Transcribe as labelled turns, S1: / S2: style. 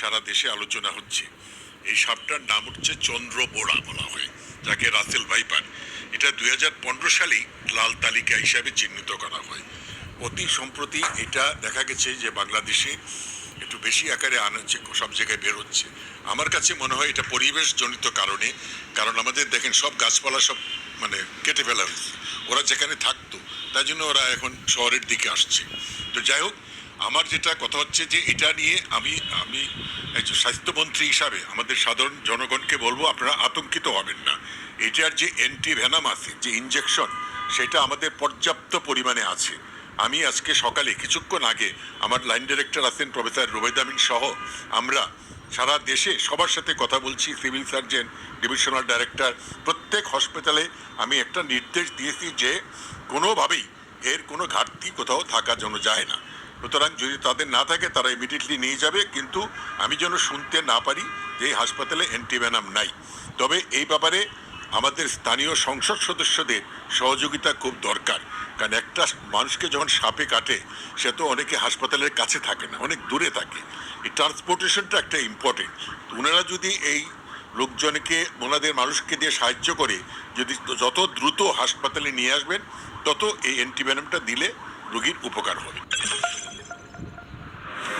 S1: সারা দেশে আলোচনা হচ্ছে। এই সাপটার নাম হচ্ছে চন্দ্র চন্দ্রবোড়া বলা হয়, যাকে রাসেল ভাইপার। এটা দুই হাজার পনেরো সালেই লাল তালিকা হিসাবে চিহ্নিত করা হয়। অতি সম্প্রতি এটা দেখা গেছে যে বাংলাদেশে একটু বেশি আকারে আনাচ্ছে সব জায়গায় বের হচ্ছে আমার কাছে মনে হয় এটা পরিবেশজনিত কারণে, কারণ আমাদের দেখেন সব গাছপালা সব মানে কেটে ফেলা হয়েছে। ওরা যেখানে থাকতো তাই জন্য ওরা এখন শহরের দিকে আসছে। তো যাই হোক আমার যেটা কথা হচ্ছে যে এটা নিয়ে আমি আমি একজন স্বাস্থ্যমন্ত্রী হিসাবে আমাদের সাধারণ জনগণকে বলব, আপনারা আতঙ্কিত হবেন না। এটার যে অ্যান্টি আছে যে ইনজেকশন সেটা আমাদের পর্যাপ্ত পরিমাণে আছে। আমি আজকে সকালে, কিছুক্ষণ আগে আমার লাইন ডিরেক্টর আছেন প্রফেসর রুবেদ আমিন সহ, আমরা সারা দেশে সবার সাথে কথা বলছি সিভিল সার্জন ডিভিশনাল ডাইরেক্টর প্রত্যেক হসপিটালে আমি একটা নির্দেশ দিয়েছি যে কোনোভাবেই এর কোনো ঘাটতি কোথাও থাকা যেন যায় না। সুতরাং যদি তাদের না থাকে, তারা ইমিডিয়েটলি নিয়ে যাবে, কিন্তু আমি যেন শুনতে না পারি যে এই হাসপাতালে অ্যান্টিভেনাম নাই। তবে এই ব্যাপারে আমাদের স্থানীয় সংসদ সদস্যদের সহযোগিতা খুব দরকার। কারণ একটা মানুষকে যখন সাপে কাটে, সে তো অনেকে হাসপাতালের কাছে থাকে না, অনেক দূরে থাকে। এই ট্রান্সপোর্টেশনটা একটা ইম্পর্টেন্ট ওনারা যদি এই লোকজনকে, ওনাদের মানুষকে দিয়ে সাহায্য করে, যদি যত দ্রুত হাসপাতালে নিয়ে আসবেন, তত এই অ্যান্টিভেনামটা দিলে রোগীর উপকার হবে।